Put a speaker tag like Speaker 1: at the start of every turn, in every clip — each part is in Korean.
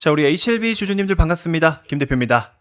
Speaker 1: 자, 우리 HLB 주주님들 반갑습니다. 김 대표입니다.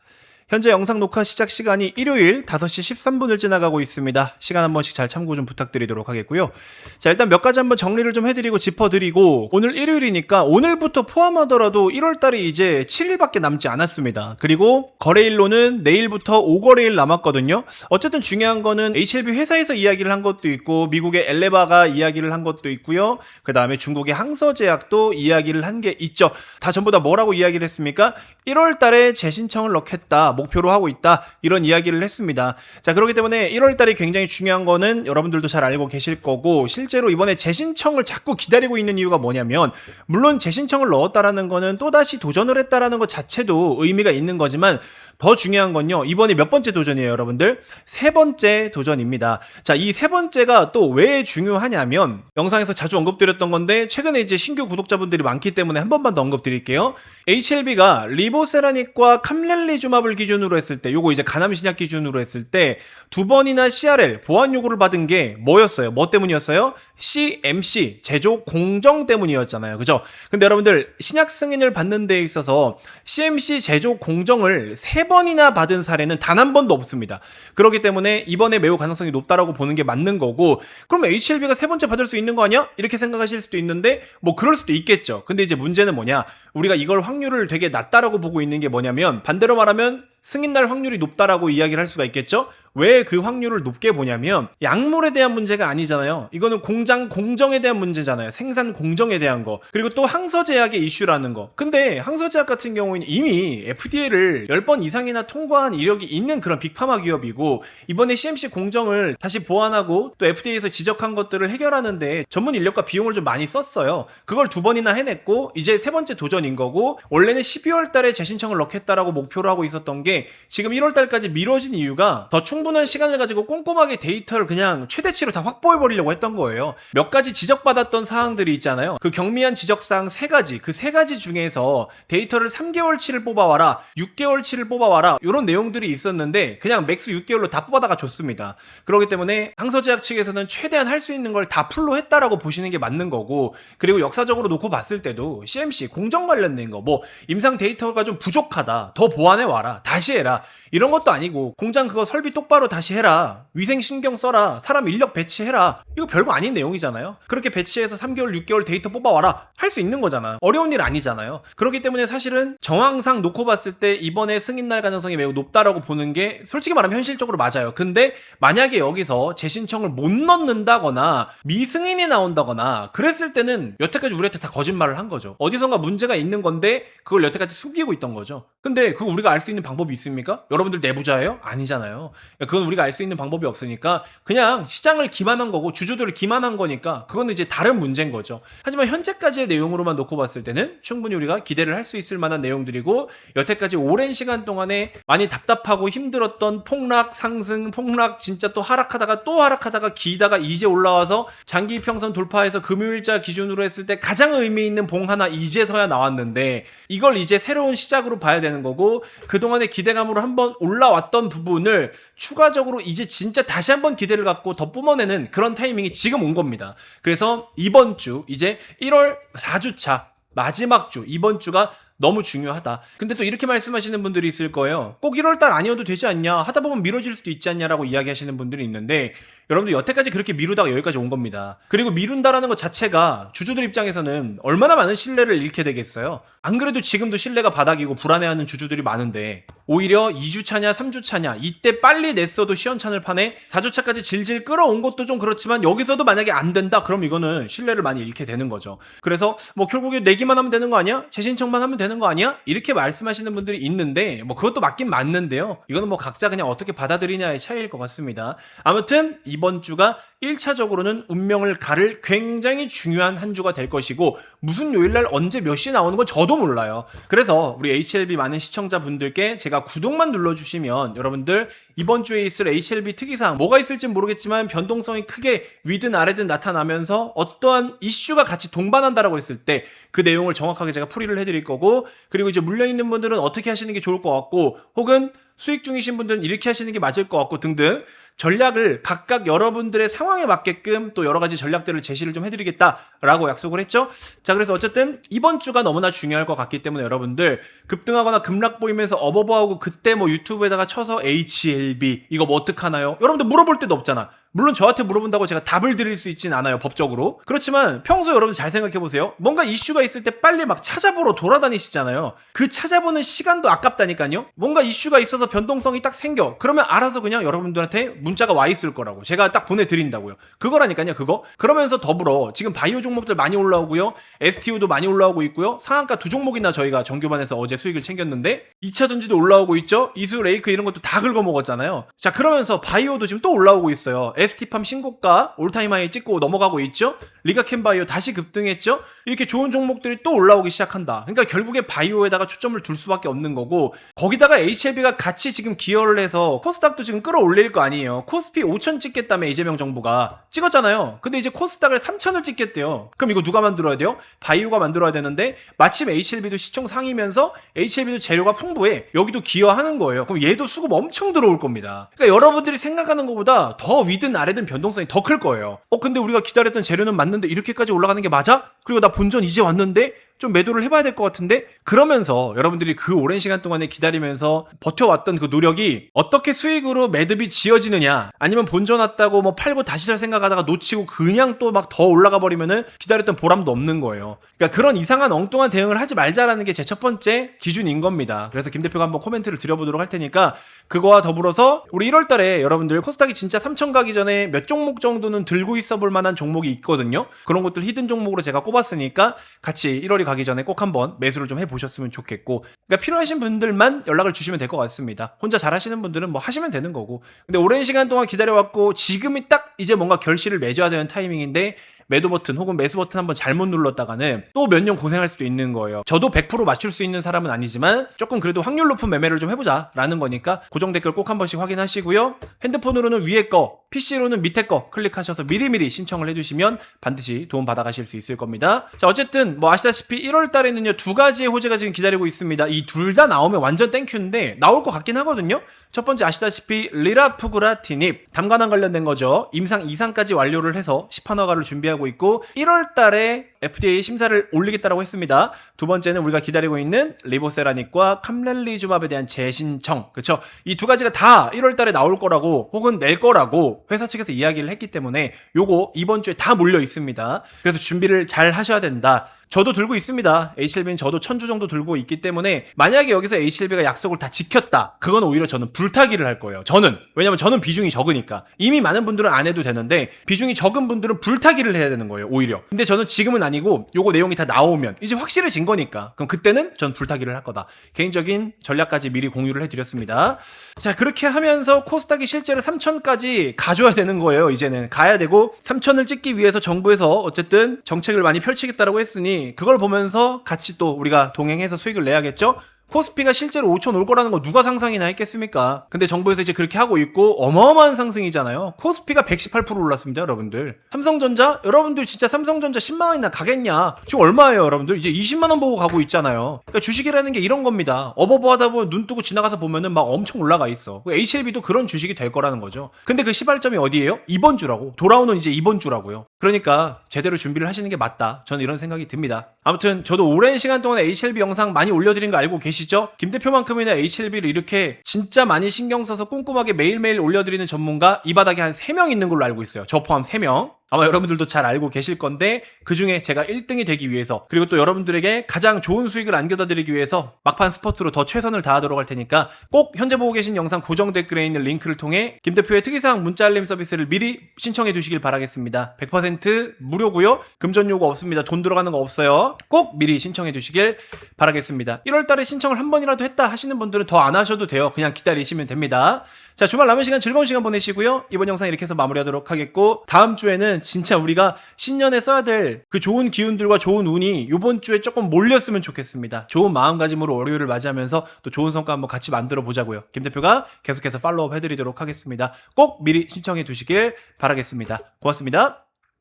Speaker 1: 현재 영상 녹화 시작 시간이 일요일 5시 13분을 지나가고 있습니다. 시간 한 번씩 잘 참고 좀 부탁드리도록 하겠고요. 자, 일단 몇 가지 한번 정리를 좀 해드리고 짚어드리고, 오늘 일요일이니까 오늘부터 포함하더라도 1월달이 이제 7일밖에 남지 않았습니다. 그리고 거래일로는 내일부터 5거래일 남았거든요. 어쨌든 중요한 거는 HLB 회사에서 이야기를 한 것도 있고, 미국의 엘레바가 이야기를 한 것도 있고요. 그 다음에 중국의 항서제약도 이야기를 한 게 있죠. 다 전부 다 뭐라고 이야기를 했습니까? 1월달에 재신청을 넣겠다. 목표로 하고 있다. 이런 이야기를 했습니다. 자, 그렇기 때문에 1월 달이 굉장히 중요한 거는 여러분들도 잘 알고 계실 거고 실제로 이번에 재신청을 자꾸 기다리고 있는 이유가 뭐냐면 물론 재신청을 넣었다라는 거는 또다시 도전을 했다라는 것 자체도 의미가 있는 거지만 더 중요한 건요. 이번에 몇 번째 도전이에요, 여러분들? 세 번째 도전입니다. 자, 이 세 번째가 또 왜 중요하냐면 영상에서 자주 언급드렸던 건데 최근에 이제 신규 구독자분들이 많기 때문에 한 번만 더 언급드릴게요. HLB가 리보세라닉과 캄렐리주맙을 기준 으로 했을 때 요거 이제 간암 신약 기준으로 했을 때 두 번이나 CRL 보안 요구를 받은 게 뭐였어요? 뭐 때문이었어요? CMC 제조 공정 때문이었잖아요. 그죠? 근데 여러분들 신약 승인을 받는 데 있어서 CMC 제조 공정을 세 번이나 받은 사례는 단 한 번도 없습니다. 그렇기 때문에 이번에 매우 가능성이 높다라고 보는 게 맞는 거고 그럼 HLB가 세 번째 받을 수 있는 거 아니야? 이렇게 생각하실 수도 있는데 뭐 그럴 수도 있겠죠. 근데 이제 문제는 뭐냐? 우리가 이걸 확률을 되게 낮다라고 보고 있는 게 뭐냐면 반대로 말하면 승인 날 확률이 높다라고 이야기를 할 수가 있겠죠? 왜 그 확률을 높게 보냐면 약물에 대한 문제가 아니잖아요. 이거는 공장 공정에 대한 문제잖아요. 생산 공정에 대한 거. 그리고 또 항서제약의 이슈라는 거. 근데 항서제약 같은 경우에는 이미 FDA를 10번 이상이나 통과한 이력이 있는 그런 빅파마 기업이고 이번에 CMC 공정을 다시 보완하고 또 FDA에서 지적한 것들을 해결하는데 전문 인력과 비용을 좀 많이 썼어요. 그걸 두 번이나 해냈고 이제 세 번째 도전인 거고 원래는 12월 달에 재신청을 넣겠다라고 목표로 하고 있었던 게 지금 1월 달까지 미뤄진 이유가 더 충분 한 시간을 가지고 꼼꼼하게 데이터를 그냥 최대치로 다 확보해 버리려고 했던 거예요. 몇 가지 지적받았던 사항들이 있잖아요. 그 경미한 지적 사항 세 가지, 그 세 가지 중에서 데이터를 3개월치를 뽑아와라, 6개월치를 뽑아와라 이런 내용들이 있었는데 그냥 맥스 6개월로 다 뽑아다가 줬습니다. 그렇기 때문에 항서제약 측에서는 최대한 할 수 있는 걸 다 풀로 했다라고 보시는 게 맞는 거고 그리고 역사적으로 놓고 봤을 때도 CMC 공정 관련된 거 뭐 임상 데이터가 좀 부족하다, 더 보완해 와라, 다시 해라 이런 것도 아니고 공장 그거 설비 똑 바로 다시 해라, 위생 신경 써라, 사람 인력 배치해라 이거 별거 아닌 내용이잖아요. 그렇게 배치해서 3개월, 6개월 데이터 뽑아와라 할 수 있는 거잖아. 어려운 일 아니잖아요. 그렇기 때문에 사실은 정황상 놓고 봤을 때 이번에 승인 날 가능성이 매우 높다라고 보는 게 솔직히 말하면 현실적으로 맞아요. 근데 만약에 여기서 재신청을 못 넣는다거나 미승인이 나온다거나 그랬을 때는 여태까지 우리한테 다 거짓말을 한 거죠. 어디선가 문제가 있는 건데 그걸 여태까지 숨기고 있던 거죠. 근데 그거 우리가 알 수 있는 방법이 있습니까? 여러분들 내부자예요? 아니잖아요. 그건 우리가 알 수 있는 방법이 없으니까 그냥 시장을 기만한 거고 주주들을 기만한 거니까 그거는 이제 다른 문제인 거죠. 하지만 현재까지의 내용으로만 놓고 봤을 때는 충분히 우리가 기대를 할 수 있을 만한 내용들이고 여태까지 오랜 시간 동안에 많이 답답하고 힘들었던 폭락 상승 폭락 진짜 또 하락하다가 또 하락하다가 기다가 이제 올라와서 장기 평선 돌파해서 금요일자 기준으로 했을 때 가장 의미 있는 봉 하나 이제서야 나왔는데 이걸 이제 새로운 시작으로 봐야 되는 거고 그동안의 기대감으로 한번 올라왔던 부분을 추가적으로 이제 진짜 다시 한번 기대를 갖고 더 뿜어내는 그런 타이밍이 지금 온 겁니다. 그래서 이번 주 이제 1월 4주차 마지막 주 이번 주가 너무 중요하다. 근데 또 이렇게 말씀하시는 분들이 있을 거예요. 꼭 1월달 아니어도 되지 않냐? 하다 보면 미뤄질 수도 있지 않냐라고 이야기하시는 분들이 있는데 여러분들 여태까지 그렇게 미루다가 여기까지 온 겁니다. 그리고 미룬다라는 것 자체가 주주들 입장에서는 얼마나 많은 신뢰를 잃게 되겠어요. 안 그래도 지금도 신뢰가 바닥이고 불안해하는 주주들이 많은데 오히려 2주차냐 3주차냐 이때 빨리 냈어도 시원찮을 판에 4주차까지 질질 끌어온 것도 좀 그렇지만 여기서도 만약에 안 된다 그럼 이거는 신뢰를 많이 잃게 되는 거죠. 그래서 뭐 결국에 내기만 하면 되는 거 아니야? 재신청만 하면 되는 거 아니야? 이렇게 말씀하시는 분들이 있는데 뭐 그것도 맞긴 맞는데요. 이거는 뭐 각자 그냥 어떻게 받아들이냐의 차이일 것 같습니다. 아무튼 이번 주가 1차적으로는 운명을 가를 굉장히 중요한 한 주가 될 것이고 무슨 요일날 언제 몇 시에 나오는 건 저도 몰라요. 그래서 우리 HLB 많은 시청자분들께 제가 구독만 눌러주시면 여러분들 이번 주에 있을 HLB 특이사항 뭐가 있을지 모르겠지만 변동성이 크게 위든 아래든 나타나면서 어떠한 이슈가 같이 동반한다라고 했을 때 그 내용을 정확하게 제가 풀이를 해드릴 거고 그리고 이제 물려 있는 분들은 어떻게 하시는 게 좋을 것 같고 혹은 수익 중이신 분들은 이렇게 하시는 게 맞을 것 같고 등등 전략을 각각 여러분들의 상황에 맞게끔 또 여러 가지 전략들을 제시를 좀 해드리겠다라고 약속을 했죠. 자, 그래서 어쨌든 이번 주가 너무나 중요할 것 같기 때문에 여러분들 급등하거나 급락 보이면서 어버버하고 그때 뭐 유튜브에다가 쳐서 HLB 이거 뭐 어떡하나요? 여러분들 물어볼 데도 없잖아. 물론 저한테 물어본다고 제가 답을 드릴 수 있진 않아요, 법적으로. 그렇지만 평소 여러분 잘 생각해 보세요. 뭔가 이슈가 있을 때 빨리 막 찾아보러 돌아다니시잖아요. 그 찾아보는 시간도 아깝다니까요. 뭔가 이슈가 있어서 변동성이 딱 생겨. 그러면 알아서 그냥 여러분들한테 문자가 와 있을 거라고. 제가 딱 보내드린다고요. 그거라니까요, 그거. 그러면서 더불어 지금 바이오 종목들 많이 올라오고요. STO도 많이 올라오고 있고요. 상한가 두 종목이나 저희가 정규반에서 어제 수익을 챙겼는데 2차 전지도 올라오고 있죠. 이수 레이크 이런 것도 다 긁어 먹었잖아요. 자, 그러면서 바이오도 지금 또 올라오고 있어요. ST팜 신고가 올타임 하이 찍고 넘어가고 있죠. 리가캠 바이오 다시 급등했죠. 이렇게 좋은 종목들이 또 올라오기 시작한다. 그러니까 결국에 바이오에다가 초점을 둘 수밖에 없는 거고 거기다가 HLB가 같이 지금 기여를 해서 코스닥도 지금 끌어올릴 거 아니에요. 코스피 5천 찍겠다며 이재명 정부가 찍었잖아요. 근데 이제 코스닥을 3천을 찍겠대요. 그럼 이거 누가 만들어야 돼요? 바이오가 만들어야 되는데 마침 HLB도 시총 상이면서 HLB도 재료가 풍부해. 여기도 기여하는 거예요. 그럼 얘도 수급 엄청 들어올 겁니다. 그러니까 여러분들이 생각하는 것보다 더 위든 아래든 변동성이 더 클 거예요. 어 근데 우리가 기다렸던 재료는 맞는데 이렇게까지 올라가는 게 맞아? 그리고 나 본전 이제 왔는데 좀 매도를 해봐야 될 것 같은데 그러면서 여러분들이 그 오랜 시간 동안에 기다리면서 버텨왔던 그 노력이 어떻게 수익으로 매듭이 지어지느냐 아니면 본전 왔다고 뭐 팔고 다시 살 생각하다가 놓치고 그냥 또 막 더 올라가 버리면은 기다렸던 보람도 없는 거예요. 그러니까 그런 이상한 엉뚱한 대응을 하지 말자라는 게 제 첫 번째 기준인 겁니다. 그래서 김 대표가 한번 코멘트를 드려보도록 할 테니까 그거와 더불어서 우리 1월 달에 여러분들 코스닥이 진짜 3천 가기 전에 몇 종목 정도는 들고 있어 볼 만한 종목이 있거든요. 그런 것들 히든 종목으로 제가 꼽았으니까 같이 1월이 가기 전에 꼭 한번 매수를 좀 해보셨으면 좋겠고 그러니까 필요하신 분들만 연락을 주시면 될 것 같습니다. 혼자 잘하시는 분들은 뭐 하시면 되는 거고 근데 오랜 시간 동안 기다려왔고 지금이 딱 이제 뭔가 결실을 맺어야 되는 타이밍인데 매도 버튼 혹은 매수 버튼 한번 잘못 눌렀다가는 또 몇 년 고생할 수도 있는 거예요. 저도 100% 맞출 수 있는 사람은 아니지만 조금 그래도 확률 높은 매매를 좀 해보자 라는 거니까 고정 댓글 꼭 한 번씩 확인하시고요. 핸드폰으로는 위에 거, PC로는 밑에 거 클릭하셔서 미리미리 신청을 해주시면 반드시 도움 받아가실 수 있을 겁니다. 자 어쨌든 뭐 아시다시피 1월 달에는요 두 가지의 호재가 지금 기다리고 있습니다. 이 둘 다 나오면 완전 땡큐인데 나올 것 같긴 하거든요. 첫 번째 아시다시피 리라푸그라티닙 담관한 관련된 거죠. 임상 2상까지 완료를 해서 시판허가를 준비하고 있고 1월 달에 FDA 심사를 올리겠다고 했습니다. 두 번째는 우리가 기다리고 있는 리보세라닉과 캄렐리주밥에 대한 재신청. 그렇죠? 이 두 가지가 다 1월 달에 나올 거라고 혹은 낼 거라고 회사 측에서 이야기를 했기 때문에 요거 이번 주에 다 몰려 있습니다. 그래서 준비를 잘 하셔야 된다. 저도 들고 있습니다. HLB는 저도 천주 정도 들고 있기 때문에 만약에 여기서 HLB가 약속을 다 지켰다. 그건 오히려 저는 불타기를 할 거예요. 저는 왜냐면 저는 비중이 적으니까 이미 많은 분들은 안 해도 되는데 비중이 적은 분들은 불타기를 해야 되는 거예요. 오히려. 근데 저는 지금은 아니고 요거 내용이 다 나오면 이제 확실해진 거니까 그럼 그때는 전 불타기를 할 거다. 개인적인 전략까지 미리 공유를 해드렸습니다. 자 그렇게 하면서 코스닥이 실제로 3천까지 가줘야 되는 거예요. 이제는 가야 되고 3천을 찍기 위해서 정부에서 어쨌든 정책을 많이 펼치겠다라고 했으니 그걸 보면서 같이 또 우리가 동행해서 수익을 내야겠죠? 코스피가 실제로 5천 올 거라는 거 누가 상상이나 했겠습니까? 근데 정부에서 이제 그렇게 하고 있고 어마어마한 상승이잖아요. 코스피가 118% 올랐습니다, 여러분들. 삼성전자? 여러분들 진짜 삼성전자 10만 원이나 가겠냐? 지금 얼마예요, 여러분들? 이제 20만 원 보고 가고 있잖아요. 그러니까 주식이라는 게 이런 겁니다. 어버버 하다 보면 눈 뜨고 지나가서 보면은 막 엄청 올라가 있어. HLB도 그런 주식이 될 거라는 거죠. 근데 그 시발점이 어디예요? 이번 주라고. 돌아오는 이제 이번 주라고요. 그러니까 제대로 준비를 하시는 게 맞다. 저는 이런 생각이 듭니다. 아무튼 저도 오랜 시간 동안 HLB 영상 많이 올려드린 거 알고 계시죠? 김 대표만큼이나 HLB를 이렇게 진짜 많이 신경 써서 꼼꼼하게 매일매일 올려드리는 전문가 이 바닥에 한 3명 있는 걸로 알고 있어요. 저 포함 3명. 아마 여러분들도 잘 알고 계실 건데 그 중에 제가 1등이 되기 위해서 그리고 또 여러분들에게 가장 좋은 수익을 안겨다 드리기 위해서 막판 스포트로 더 최선을 다하도록 할 테니까 꼭 현재 보고 계신 영상 고정 댓글에 있는 링크를 통해 김 대표의 특이사항 문자 알림 서비스를 미리 신청해 주시길 바라겠습니다. 100% 무료고요. 금전 요구 없습니다. 돈 들어가는 거 없어요. 꼭 미리 신청해 주시길 바라겠습니다. 1월 달에 신청을 한 번이라도 했다 하시는 분들은 더 안 하셔도 돼요. 그냥 기다리시면 됩니다. 자, 주말 남은 시간 즐거운 시간 보내시고요. 이번 영상 이렇게 해서 마무리하도록 하겠고 다음 주에는 진짜 우리가 신년에 써야 될 그 좋은 기운들과 좋은 운이 이번 주에 조금 몰렸으면 좋겠습니다. 좋은 마음가짐으로 월요일을 맞이하면서 또 좋은 성과 한번 같이 만들어 보자고요. 김 대표가 계속해서 팔로우업 해드리도록 하겠습니다. 꼭 미리 신청해 두시길 바라겠습니다. 고맙습니다.